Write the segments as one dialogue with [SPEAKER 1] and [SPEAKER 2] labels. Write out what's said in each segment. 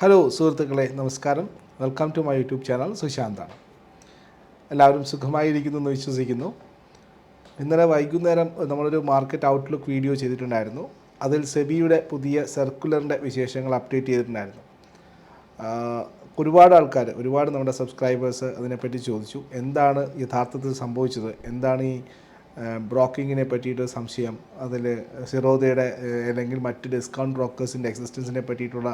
[SPEAKER 1] Hello സുഹൃത്തുക്കളെ നമസ്കാരം. Welcome to my YouTube channel സുശാന്താണ്. എല്ലാവരും സുഖമായിരിക്കുന്നു എന്ന് വിശ്വസിക്കുന്നു. ഇന്നലെ വൈകുന്നേരം നമ്മളൊരു മാർക്കറ്റ് ഔട്ട്ലുക്ക് വീഡിയോ ചെയ്തിട്ടുണ്ടായിരുന്നു. അതിൽ സെബിയുടെ പുതിയ സർക്കുലറിന്റെ വിശേഷങ്ങൾ അപ്ഡേറ്റ് ചെയ്തിട്ടുണ്ടായിരുന്നു. ഒരുപാട് ആൾക്കാർ ഒരുപാട് നമ്മുടെ സബ്സ്ക്രൈബേഴ്സ് അതിനെപ്പറ്റി ചോദിച്ചു. എന്താണ് യഥാർത്ഥത്തിൽ സംഭവിച്ചത്? എന്താണ് ഈ ബ്രോക്കിങ്ങിനെ പറ്റിയിട്ട് സംശയം? അതിൽ സിറോദയുടെ അല്ലെങ്കിൽ മറ്റ് ഡിസ്കൗണ്ട് ബ്രോക്കേഴ്സിന്റെ എക്സിസ്റ്റൻസിനെ പറ്റിയിട്ടുള്ള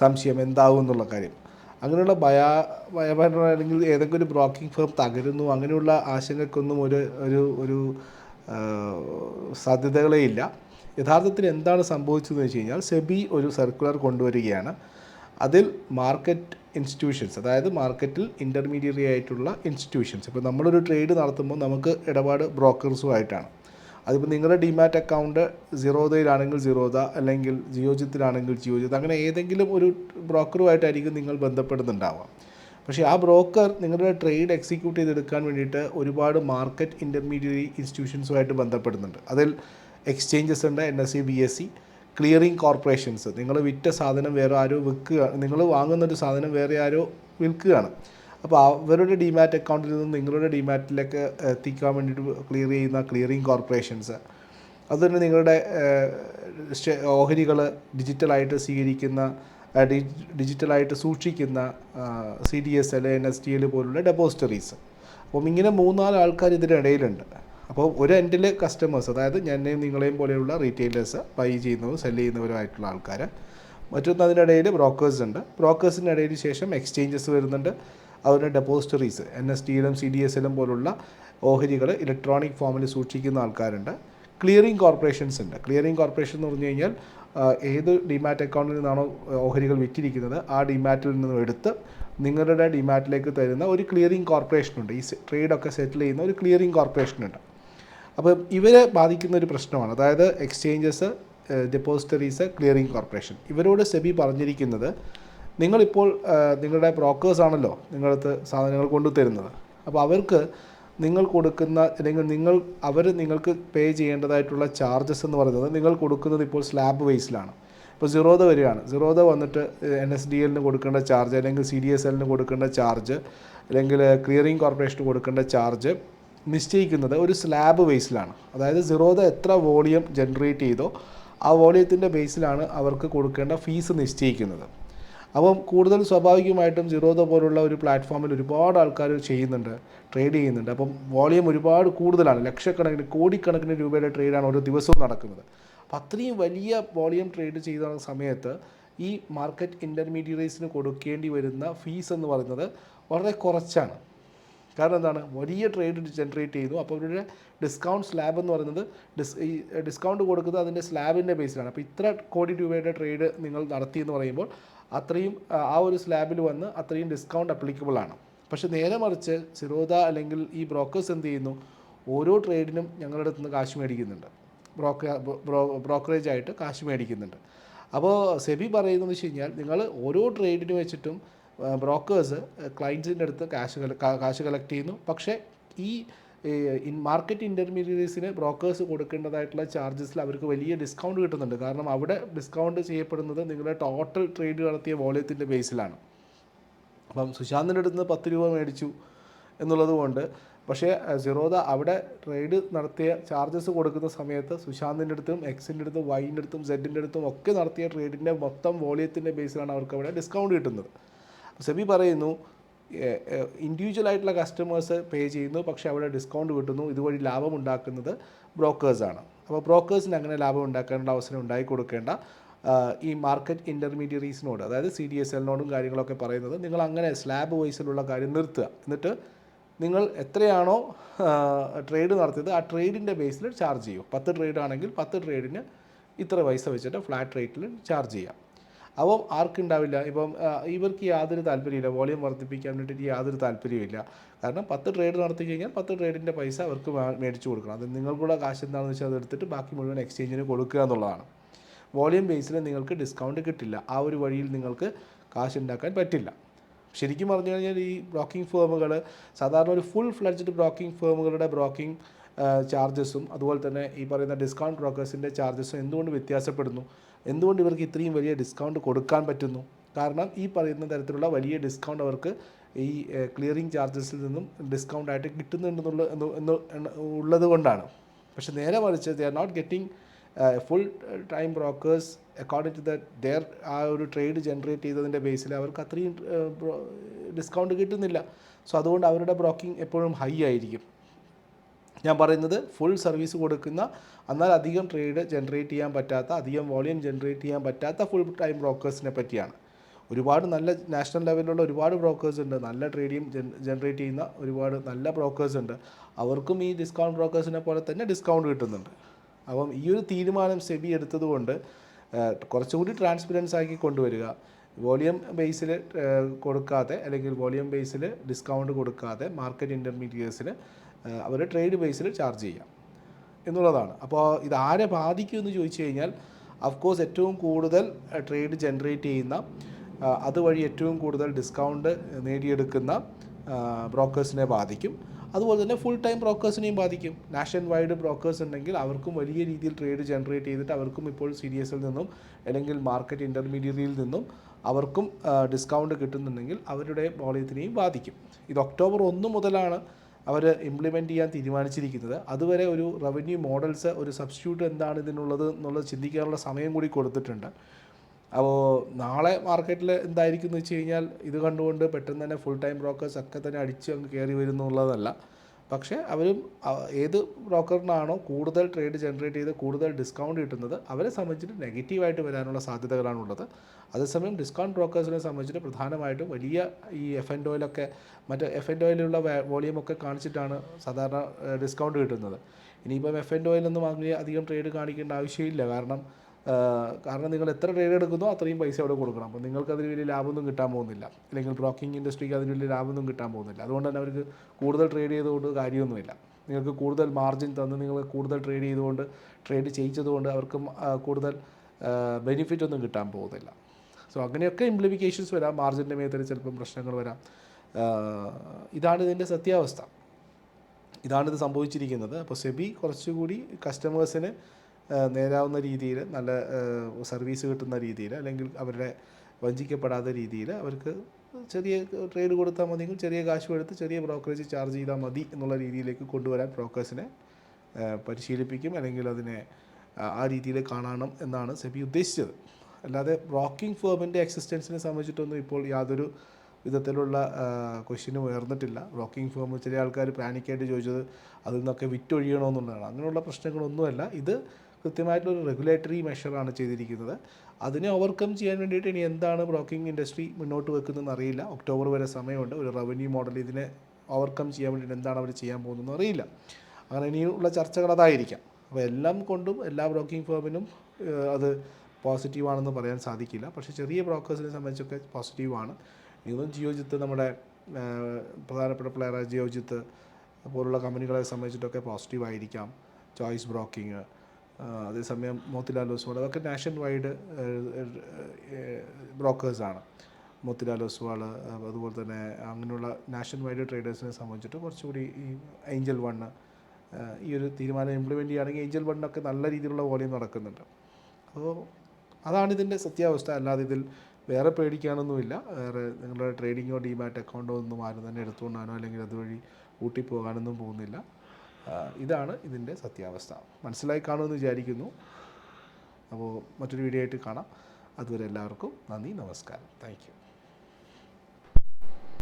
[SPEAKER 1] സംശയം എന്താവും എന്നുള്ള കാര്യം. അങ്ങനെയുള്ള ഭയാ ഭയപരമായ അല്ലെങ്കിൽ ഏതെങ്കിലും ഒരു ബ്രോക്കിംഗ് ഫേം തകരുന്നു അങ്ങനെയുള്ള ആശങ്കക്കൊന്നും ഒരു ഒരു ഒരു സാധ്യതകളേ ഇല്ല. യഥാർത്ഥത്തിൽ എന്താണ് സംഭവിച്ചതെന്ന് വെച്ച് കഴിഞ്ഞാൽ സെബി ഒരു സർക്കുലർ കൊണ്ടുവരികയാണ്. അതിൽ മാർക്കറ്റ് ഇൻസ്റ്റിറ്റ്യൂഷൻസ് അതായത് മാർക്കറ്റിൽ ഇന്റർമീഡിയറി ആയിട്ടുള്ള ഇൻസ്റ്റിറ്റ്യൂഷൻസ് ഇപ്പോൾ നമ്മളൊരു ട്രേഡ് നടത്തുമ്പോൾ നമുക്ക് ഇടപാട് ബ്രോക്കേഴ്സുമായിട്ടാണ് അതിപ്പോൾ നിങ്ങളുടെ ഡിമാറ്റ് അക്കൗണ്ട് സീറോദയിലാണെങ്കിൽ സീറോദ അല്ലെങ്കിൽ ജിയോജിത്തിലാണെങ്കിൽ ജിയോജിത്ത് അങ്ങനെ ഏതെങ്കിലും ഒരു ബ്രോക്കറുമായിട്ടായിരിക്കും നിങ്ങൾ ബന്ധപ്പെടുന്നുണ്ടാവുക. പക്ഷേ ആ ബ്രോക്കർ നിങ്ങളുടെ ട്രേഡ് എക്സിക്യൂട്ട് ചെയ്തെടുക്കാൻ വേണ്ടിയിട്ട് ഒരുപാട് മാർക്കറ്റ് ഇന്റർമീഡിയറി ഇൻസ്റ്റിറ്റ്യൂഷൻസുമായിട്ട് ബന്ധപ്പെടുന്നുണ്ട്. അതിൽ എക്സ്ചേഞ്ചസ് ഉണ്ട് N S C B S C clearing corporations നിങ്ങൾ വിറ്റ സാധനം വേറെ ആരോ വിൽക്കുക നിങ്ങൾ വാങ്ങുന്നൊരു സാധനം വേറെ ആരോ വിൽക്കുകയാണ്. അപ്പോൾ അവരുടെ ഡിമാറ്റ് അക്കൗണ്ടിൽ നിന്ന് നിങ്ങളുടെ ഡിമാറ്റിലേക്ക് എത്തിക്കാൻ വേണ്ടിയിട്ട് ക്ലിയർ ചെയ്യുന്ന ക്ലിയറിംഗ് കോർപ്പറേഷൻസ് അതുതന്നെ നിങ്ങളുടെ ഓഹരികൾ ഡിജിറ്റലായിട്ട് സ്വീകരിക്കുന്ന ഡിജിറ്റലായിട്ട് സൂക്ഷിക്കുന്ന C D S L N S D L പോലുള്ള ഡെപ്പോസിറ്ററീസ് അപ്പം ഇങ്ങനെ മൂന്നാൽ ആൾക്കാർ ഇതിനിടയിലുണ്ട് അപ്പോൾ ഒരു എൻഡിൽ കസ്റ്റമേഴ്സ് അതായത് എന്നെയും നിങ്ങളെയും പോലെയുള്ള റീറ്റെയിലേഴ്സ് ബൈ ചെയ്യുന്നതും സെൽ ചെയ്യുന്നവരുമായിട്ടുള്ള ആൾക്കാർ മറ്റൊന്ന് അതിനിടയിൽ ബ്രോക്കേഴ്സ് ഉണ്ട്. ബ്രോക്കേഴ്സിന്റെ ഇടയിൽ ശേഷം എക്സ്ചേഞ്ചസ് വരുന്നുണ്ട്. അതുപോലെ ഡെപ്പോസിറ്ററീസ് എൻ എസ് ടി എല്ലും സി ഡി എസ് എല്ലും പോലുള്ള ഓഹരികൾ ഇലക്ട്രോണിക് ഫോമിൽ സൂക്ഷിക്കുന്ന ആൾക്കാരുണ്ട്. ക്ലിയറിംഗ് കോർപ്പറേഷൻസ് ഉണ്ട്. ക്ലിയറിംഗ് കോർപ്പറേഷൻ എന്ന് പറഞ്ഞു കഴിഞ്ഞാൽ ഏത് ഡിമാറ്റ് അക്കൗണ്ടിൽ നിന്നാണോ ഓഹരികൾ വിറ്റിരിക്കുന്നത് ആ ഡിമാറ്റിൽ നിന്നും എടുത്ത് നിങ്ങളുടെ ഡിമാറ്റിലേക്ക് തരുന്ന ഒരു ക്ലിയറിംഗ് കോർപ്പറേഷനുണ്ട് ഈ ട്രേഡൊക്കെ സെറ്റിൽ ചെയ്യുന്ന ഒരു ക്ലിയറിംഗ് കോർപ്പറേഷനുണ്ട് അപ്പോൾ ഇവരെ ബാധിക്കുന്ന ഒരു പ്രശ്നമാണ്. അതായത് എക്സ്ചേഞ്ചസ് ഡെപ്പോസിറ്ററീസ് ക്ലിയറിംഗ് കോർപ്പറേഷൻ ഇവരോട് സെബി പറഞ്ഞിരിക്കുന്നത് നിങ്ങളിപ്പോൾ നിങ്ങളുടെ ബ്രോക്കേഴ്സ് ആണല്ലോ നിങ്ങളടുത്ത് സാധനങ്ങൾ കൊണ്ടു തരുന്നത് അപ്പോൾ അവർക്ക് നിങ്ങൾ കൊടുക്കുന്ന അല്ലെങ്കിൽ നിങ്ങൾ അവർ നിങ്ങൾക്ക് പേ ചെയ്യേണ്ടതായിട്ടുള്ള ചാർജസ് എന്ന് പറയുന്നത് നിങ്ങൾ കൊടുക്കുന്നത് ഇപ്പോൾ സ്ലാബ് ബേസിലാണ് ഇപ്പോൾ സിറോദ വരികയാണ്. സിറോദ വന്നിട്ട് എൻ എസ് ഡി എല്ലിന് കൊടുക്കേണ്ട ചാർജ് അല്ലെങ്കിൽ സി ഡി എസ് എല്ലിന് കൊടുക്കേണ്ട ചാർജ് അല്ലെങ്കിൽ ക്ലിയറിംഗ് കോർപ്പറേഷന് കൊടുക്കേണ്ട ചാർജ് നിശ്ചയിക്കുന്നത് ഒരു സ്ലാബ് വേസിലാണ് അതായത് സിറോദ എത്ര വോളിയം ജനറേറ്റ് ചെയ്തോ ആ വോളിയത്തിന്റെ ബേസിലാണ് അവർക്ക് കൊടുക്കേണ്ട ഫീസ് നിശ്ചയിക്കുന്നത്. അപ്പം കൂടുതൽ സ്വാഭാവികമായിട്ടും സിറോദ പോലുള്ള ഒരു പ്ലാറ്റ്ഫോമിൽ ഒരുപാട് ആൾക്കാർ ചെയ്യുന്നുണ്ട് ട്രേഡ് ചെയ്യുന്നുണ്ട്. അപ്പം വോളിയം ഒരുപാട് കൂടുതലാണ്. ലക്ഷക്കണക്കിന് കോടിക്കണക്കിന് രൂപയുടെ ട്രേഡാണ് ഓരോ ദിവസവും നടക്കുന്നത്. അപ്പം അത്രയും വലിയ വോളിയം ട്രേഡ് ചെയ്ത സമയത്ത് ഈ മാർക്കറ്റ് ഇന്റർമീഡിയറീസിന് കൊടുക്കേണ്ടി വരുന്ന ഫീസ് എന്ന് പറയുന്നത് വളരെ കുറച്ചാണ്. കാരണം എന്താണ്? വലിയ ട്രേഡ് ജനറേറ്റ് ചെയ്യുന്നു അപ്പോൾ അവരുടെ ഡിസ്കൗണ്ട് സ്ലാബ് എന്ന് പറയുന്നത് ഡിസ് ഈ ഡിസ്കൗണ്ട് കൊടുക്കുന്നത് അതിന്റെ സ്ലാബിന്റെ ബേസിലാണ് അപ്പോൾ ഇത്ര കോടി രൂപയുടെ ട്രേഡ് നിങ്ങൾ നടത്തി എന്ന് പറയുമ്പോൾ അത്രയും ആ, ഒരു സ്ലാബിൽ വന്ന് അത്രയും ഡിസ്കൗണ്ട് അപ്ലിക്കബിൾ ആണ്. പക്ഷേ നേരെ മറിച്ച് സിറോദ അല്ലെങ്കിൽ ഈ ബ്രോക്കേഴ്സ് എന്ത് ചെയ്യുന്നു? ഓരോ ട്രേഡിനും ഞങ്ങളുടെ അടുത്ത് നിന്ന് കാശ് മേടിക്കുന്നുണ്ട്. ബ്രോക്ക ബ്രോക്കറേജ് ആയിട്ട് കാശ് മേടിക്കുന്നുണ്ട്. അപ്പോൾ സെബി പറയുന്നത് വെച്ച് കഴിഞ്ഞാൽ നിങ്ങൾ ഓരോ ട്രേഡിന് വെച്ചിട്ടും ബ്രോക്കേഴ്സ് ക്ലയൻസിന്റെ അടുത്ത് കാശ് കാശ് കളക്ട് ചെയ്യുന്നു. പക്ഷേ ഈ ഇൻ മാർക്കറ്റ് ഇന്റർമീഡിയറ്റ്സിന് ബ്രോക്കേഴ്സ് കൊടുക്കേണ്ടതായിട്ടുള്ള ചാർജസിൽ അവർക്ക് വലിയ ഡിസ്കൗണ്ട് കിട്ടുന്നുണ്ട്. കാരണം അവിടെ ഡിസ്കൗണ്ട് ചെയ്യപ്പെടുന്നത് നിങ്ങളുടെ ടോട്ടൽ ട്രേഡ് നടത്തിയ വോളിയത്തിന്റെ ബേസിലാണ് അപ്പം സുശാന്തിന്റെ അടുത്ത് നിന്ന് പത്ത് രൂപ മേടിച്ചു എന്നുള്ളത് കൊണ്ട് പക്ഷേ സിറോദ അവിടെ ട്രേഡ് നടത്തിയ ചാർജസ് കൊടുക്കുന്ന സമയത്ത് സുശാന്തിന്റെ അടുത്തും എക്സിന്റെ അടുത്തും വൈന്റെ അടുത്തും സെഡിന്റെ അടുത്തും ഒക്കെ നടത്തിയ ട്രേഡിന്റെ മൊത്തം വോളിയത്തിന്റെ ബേസിലാണ് അവർക്ക് അവിടെ ഡിസ്കൗണ്ട് കിട്ടുന്നത്. സെബി പറയുന്നു ഇൻഡിവിജ്വൽ ആയിട്ടുള്ള കസ്റ്റമേഴ്സ് പേ ചെയ്യുന്നു പക്ഷേ അവിടെ ഡിസ്കൗണ്ട് കിട്ടുന്നു. ഇതുവഴി ലാഭം ഉണ്ടാക്കുന്നത് ബ്രോക്കേഴ്സാണ് അപ്പോൾ ബ്രോക്കേഴ്സിന് അങ്ങനെ ലാഭം ഉണ്ടാക്കാനുള്ള അവസരം ഉണ്ടായി കൊടുക്കേണ്ട ഈ മാർക്കറ്റ് ഇന്റർമീഡിയറീസിനോട് അതായത് സി ഡി എസ് എല്ലിനോടും കാര്യങ്ങളൊക്കെ പറയുന്നത് നിങ്ങൾ അങ്ങനെ സ്ലാബ് വൈസിലുള്ള കാര്യം നിർത്തുക. എന്നിട്ട് നിങ്ങൾ എത്രയാണോ ട്രേഡ് നടത്തിയത് ആ ട്രേഡിന്റെ ബേസിൽ ചാർജ് ചെയ്യും. പത്ത് ട്രേഡ് ആണെങ്കിൽ പത്ത് ട്രേഡിന് ഇത്ര പൈസ വെച്ചിട്ട് ഫ്ലാറ്റ് റേറ്റിൽ ചാർജ് ചെയ്യാം. അപ്പം ആർക്കുണ്ടാവില്ല? ഇപ്പം ഇവർക്ക് യാതൊരു താല്പര്യമില്ല വോളിയം വർദ്ധിപ്പിക്കാൻ വേണ്ടിയിട്ട് യാതൊരു താല്പര്യമില്ല കാരണം പത്ത് ട്രേഡ് നടത്തി കഴിഞ്ഞാൽ പത്ത് ട്രേഡിന്റെ പൈസ അവർക്ക് മേടിച്ചു കൊടുക്കണം. അത് നിങ്ങൾക്കുള്ള കാശ് എന്താണെന്ന് വെച്ചാൽ അതെടുത്തിട്ട് ബാക്കി മുഴുവൻ എക്സ്ചേഞ്ചിന് കൊടുക്കുക എന്നുള്ളതാണ്. വോളിയം ബേസിൽ നിങ്ങൾക്ക് ഡിസ്കൗണ്ട് കിട്ടില്ല. ആ ഒരു വഴിയിൽ നിങ്ങൾക്ക് കാശ് ഉണ്ടാക്കാൻ പറ്റില്ല. ശരിക്കും പറഞ്ഞു കഴിഞ്ഞാൽ ഈ ബ്രോക്കിംഗ് ഫേമുകൾ സാധാരണ ഒരു ഫുൾ ഫ്ലഡ്ജ്ഡ് ബ്രോക്കിംഗ് ഫേമുകളുടെ ബ്രോക്കിംഗ് ചാർജസും അതുപോലെ തന്നെ ഈ പറയുന്ന ഡിസ്കൗണ്ട് ബ്രോക്കേഴ്സിന്റെ ചാർജസും എന്തുകൊണ്ട് വ്യത്യാസപ്പെടുന്നു? എന്തുകൊണ്ട് ഇവർക്ക് ഇത്രയും വലിയ ഡിസ്കൗണ്ട് കൊടുക്കാൻ പറ്റുന്നു? കാരണം ഈ പറയുന്ന തരത്തിലുള്ള വലിയ ഡിസ്കൗണ്ട് അവർക്ക് ഈ ക്ലിയറിംഗ് ചാർജസിൽ നിന്നും ഡിസ്കൗണ്ട് ആയിട്ട് കിട്ടുന്നുണ്ടെന്നുള്ള എന്ന് ഉള്ളത് കൊണ്ടാണ്. പക്ഷെ നേരെ മറിച്ച് they are not getting full time brokers according to the their ആ ഒരു ട്രേഡ് ജനറേറ്റ് ചെയ്തതിന്റെ ബേസിൽ അവർക്ക് അത്രയും ഡിസ്കൗണ്ട് കിട്ടുന്നില്ല. സോ അതുകൊണ്ട് അവരുടെ ബ്രോക്കിംഗ് എപ്പോഴും ഹൈ ആയിരിക്കും. ഞാൻ പറയുന്നത് ഫുൾ സർവീസ് കൊടുക്കുന്ന എന്നാൽ അധികം ട്രേഡ് ജനറേറ്റ് ചെയ്യാൻ പറ്റാത്ത അധികം വോളിയം ജനറേറ്റ് ചെയ്യാൻ പറ്റാത്ത ഫുൾ ടൈം ബ്രോക്കേഴ്സിനെ പറ്റിയാണ്. ഒരുപാട് നല്ല നാഷണൽ ലെവലിലുള്ള ഒരുപാട് ബ്രോക്കേഴ്സ് ഉണ്ട്. നല്ല ട്രേഡിങ് ജനറേറ്റ് ചെയ്യുന്ന ഒരുപാട് നല്ല ബ്രോക്കേഴ്സ് ഉണ്ട്. അവർക്കും ഈ ഡിസ്കൗണ്ട് ബ്രോക്കേഴ്സിനെ പോലെ തന്നെ ഡിസ്കൗണ്ട് കിട്ടുന്നുണ്ട്. അപ്പം ഈ ഒരു തീരുമാനം സെബി എടുത്തതുകൊണ്ട് കുറച്ചുകൂടി ട്രാൻസ്പെറൻസ് ആക്കി കൊണ്ടുവരിക. വോളിയം ബേസിൽ കൊടുക്കാതെ അല്ലെങ്കിൽ വോളിയം ബേസിൽ ഡിസ്കൗണ്ട് കൊടുക്കാതെ മാർക്കറ്റ് ഇന്റർമീഡിയേറ്റ്സിന് അവർ ട്രേഡ് ബേസിൽ ചാർജ് ചെയ്യാം എന്നുള്ളതാണ്. അപ്പോൾ ഇത് ആരെ ബാധിക്കും എന്ന് ചോദിച്ചു കഴിഞ്ഞാൽ അഫ്കോഴ്സ് ഏറ്റവും കൂടുതൽ ട്രേഡ് ജനറേറ്റ് ചെയ്യുന്ന അതുവഴി ഏറ്റവും കൂടുതൽ ഡിസ്കൗണ്ട് നേടിയെടുക്കുന്ന ബ്രോക്കേഴ്സിനെ ബാധിക്കും. അതുപോലെ തന്നെ ഫുൾ ടൈം ബ്രോക്കേഴ്സിനെയും ബാധിക്കും. നാഷണൽ വൈഡ് ബ്രോക്കേഴ്സ് ഉണ്ടെങ്കിൽ അവർക്കും വലിയ രീതിയിൽ ട്രേഡ് ജനറേറ്റ് ചെയ്തിട്ട് അവർക്കും ഇപ്പോൾ സി ഡി എസിൽ നിന്നും അല്ലെങ്കിൽ മാർക്കറ്റ് ഇന്റർമീഡിയറ്റിൽ നിന്നും അവർക്കും ഡിസ്കൗണ്ട് കിട്ടുന്നുണ്ടെങ്കിൽ അവരുടെ വോളിയത്തിനെയും ബാധിക്കും. ഇത് ഒക്ടോബർ ഒന്ന് മുതലാണ് അവർ ഇംപ്ലിമെന്റ് ചെയ്യാൻ തീരുമാനിച്ചിരിക്കുന്നത്. അതുവരെ ഒരു റവന്യൂ മോഡൽസ് ഒരു സബ്സ്റ്റിറ്റ്യൂട്ട് എന്താണ് ഇതിനുള്ളത് എന്നുള്ളത് ചിന്തിക്കാനുള്ള സമയം കൂടി കൊടുത്തിട്ടുണ്ട്. അപ്പോൾ നാളെ മാർക്കറ്റിൽ എന്തായിരിക്കും എന്ന് വെച്ച് കഴിഞ്ഞാൽ ഇത് കണ്ടുകൊണ്ട് പെട്ടെന്ന് തന്നെ ഫുൾ ടൈം ബ്രോക്കേഴ്സ് ഒക്കെ തന്നെ അടിച്ച് അങ്ങ് കയറി വരുന്നുള്ളതല്ല. പക്ഷേ അവരും ഏത് ബ്രോക്കറിനാണോ കൂടുതൽ ട്രേഡ് ജനറേറ്റ് ചെയ്ത് കൂടുതൽ ഡിസ്കൗണ്ട് കിട്ടുന്നത് അവരെ സംബന്ധിച്ചിട്ട് നെഗറ്റീവായിട്ട് വരാനുള്ള സാധ്യതകളാണുള്ളത്. അതേസമയം ഡിസ്കൗണ്ട് ബ്രോക്കേഴ്സിനെ സംബന്ധിച്ചിട്ട് പ്രധാനമായിട്ടും വലിയ ഈ എഫ് എൻ ഓയിലൊക്കെ മറ്റ് എഫ് എൻ ഓയിലുള്ള വോളിയം ഒക്കെ കാണിച്ചിട്ടാണ് സാധാരണ ഡിസ്കൗണ്ട് കിട്ടുന്നത്. ഇനിയിപ്പം എഫ് എൻ ഓയിലൊന്നും വാങ്ങി അധികം ട്രേഡ് കാണിക്കേണ്ട ആവശ്യമില്ല. കാരണം കാരണം നിങ്ങൾ എത്ര ട്രേഡ് എടുക്കുന്നോ അത്രയും പൈസ അവിടെ കൊടുക്കണം. അപ്പോൾ നിങ്ങൾക്ക് അതിന് വലിയ ലാഭമൊന്നും കിട്ടാൻ പോകുന്നില്ല. അല്ലെങ്കിൽ ബ്രോക്കിംഗ് ഇൻഡസ്ട്രിക്ക് അതിന് വലിയ ലാഭമൊന്നും കിട്ടാൻ പോകുന്നില്ല. അതുകൊണ്ട് തന്നെ അവർക്ക് കൂടുതൽ ട്രേഡ് ചെയ്തുകൊണ്ട് കാര്യമൊന്നുമില്ല. നിങ്ങൾക്ക് കൂടുതൽ മാർജിൻ തന്ന് നിങ്ങൾ കൂടുതൽ ട്രേഡ് ചെയ്തുകൊണ്ട് ട്രേഡ് ചെയ്യിച്ചതുകൊണ്ട് അവർക്ക് കൂടുതൽ ബെനിഫിറ്റ് ഒന്നും കിട്ടാൻ പോകുന്നില്ല. സോ അങ്ങനെയൊക്കെ ഇംപ്ലിഫിക്കേഷൻസ് വരാം. മാർജിന്റെ മേഖലയിൽ ചിലപ്പം പ്രശ്നങ്ങൾ വരാം. ഇതാണ് ഇതിന്റെ സത്യാവസ്ഥ. ഇതാണിത് സംഭവിച്ചിരിക്കുന്നത്. അപ്പോൾ സെബി കുറച്ചുകൂടി കസ്റ്റമേഴ്സിന് നേരാവുന്ന രീതിയിൽ നല്ല സർവീസ് കിട്ടുന്ന രീതിയിൽ അല്ലെങ്കിൽ അവരുടെ വഞ്ചിക്കപ്പെടാത്ത രീതിയിൽ അവർക്ക് ചെറിയ ട്രേഡ് കൊടുത്താൽ മതിയെങ്കിൽ ചെറിയ കാശ് എടുത്ത് ചെറിയ ബ്രോക്കറേജ് ചാർജ് ചെയ്താൽ മതി എന്നുള്ള രീതിയിലേക്ക് കൊണ്ടുവരാൻ ബ്രോക്കേഴ്സിനെ പരിശീലിപ്പിക്കും അല്ലെങ്കിൽ അതിനെ ആ, ആ രീതിയിൽ കാണണം എന്നാണ് സെബി ഉദ്ദേശിച്ചത്. അല്ലാതെ ബ്രോക്കിംഗ് ഫേമിന്റെ എക്സിസ്റ്റൻസിനെ സംബന്ധിച്ചിട്ടൊന്നും ഇപ്പോൾ യാതൊരു വിധത്തിലുള്ള ക്വസ്റ്റ്യനും ഉയർന്നിട്ടില്ല. ബ്രോക്കിംഗ് ഫേം ചില ആൾക്കാർ പാനിക്കായിട്ട് ചോദിച്ചത് അതിൽ നിന്നൊക്കെ വിറ്റൊഴിയണമെന്നുള്ളതാണ് അങ്ങനെയുള്ള പ്രശ്നങ്ങളൊന്നുമല്ല. ഇത് കൃത്യമായിട്ടുള്ളൊരു റെഗുലേറ്ററി മെഷറാണ് ചെയ്തിരിക്കുന്നത്. അതിനെ ഓവർകം ചെയ്യാൻ വേണ്ടിയിട്ട് ഇനി എന്താണ് ബ്രോക്കിംഗ് ഇൻഡസ്ട്രി മുന്നോട്ട് വെക്കുന്നതെന്ന് അറിയില്ല. ഒക്ടോബർ വരെ സമയമുണ്ട്. ഒരു റവന്യൂ മോഡൽ ഇതിനെ ഓവർകം ചെയ്യാൻ വേണ്ടിയിട്ട് എന്താണ് അവർ ചെയ്യാൻ പോകുന്നതെന്ന് അറിയില്ല. അങ്ങനെ ഇനിയുള്ള ചർച്ചകൾ അതായിരിക്കാം. അപ്പോൾ എല്ലാം കൊണ്ടും എല്ലാ ബ്രോക്കിംഗ് ഫേമിനും അത് പോസിറ്റീവാണെന്ന് പറയാൻ സാധിക്കില്ല. പക്ഷേ ചെറിയ ബ്രോക്കേഴ്സിനെ സംബന്ധിച്ചൊക്കെ പോസിറ്റീവാണ് ഇന്നും ജിയോജിത്ത് നമ്മുടെ പ്രധാനപ്പെട്ട പ്ലെയറായ ജിയോജിത്ത് പോലുള്ള കമ്പനികളെ സംബന്ധിച്ചിട്ടൊക്കെ പോസിറ്റീവായിരിക്കാം ചോയ്സ് ബ്രോക്കിംഗ് അതേസമയം മോത്തിലാൽ ഒസ്വാൾ അതൊക്കെ നാഷൻ വൈഡ് ബ്രോക്കേഴ്സാണ്. മോത്തിലാൽ ഒസ്വാൾ അതുപോലെ തന്നെ അങ്ങനെയുള്ള നാഷൻ വൈഡ് ട്രേഡേഴ്സിനെ സംബന്ധിച്ചിട്ട് കുറച്ചുകൂടി ഈ ഏഞ്ചൽ വണ്ണ് ഈ ഒരു തീരുമാനം ഇംപ്ലിമെന്റ് ചെയ്യുകയാണെങ്കിൽ ഏഞ്ചൽ വണ്ണൊക്കെ നല്ല രീതിയിലുള്ള വോളിയം നടക്കുന്നുണ്ട്. അപ്പോൾ അതാണ് ഇതിന്റെ സത്യാവസ്ഥ. അല്ലാതെ ഇതിൽ വേറെ പേടിക്കാനൊന്നുമില്ല. വേറെ നിങ്ങളുടെ ട്രേഡിങ്ങോ ഡിമാറ്റ് അക്കൗണ്ടോ ഒന്നും ആരും തന്നെ എടുത്തുകൊണ്ടാനോ അല്ലെങ്കിൽ അതുവഴി ഊട്ടി പോകാനൊന്നും പോകുന്നില്ല. ഇതാണ് ഇതിന്റെ സത്യാവസ്ഥ. മനസ്സിലായി കാണുമെന്ന് വിചാരിക്കുന്നു. അപ്പോൾ മറ്റൊരു വീഡിയോ ആയിട്ട് കാണാം. അതുവരെ എല്ലാവർക്കും നന്ദി നമസ്കാരം. താങ്ക്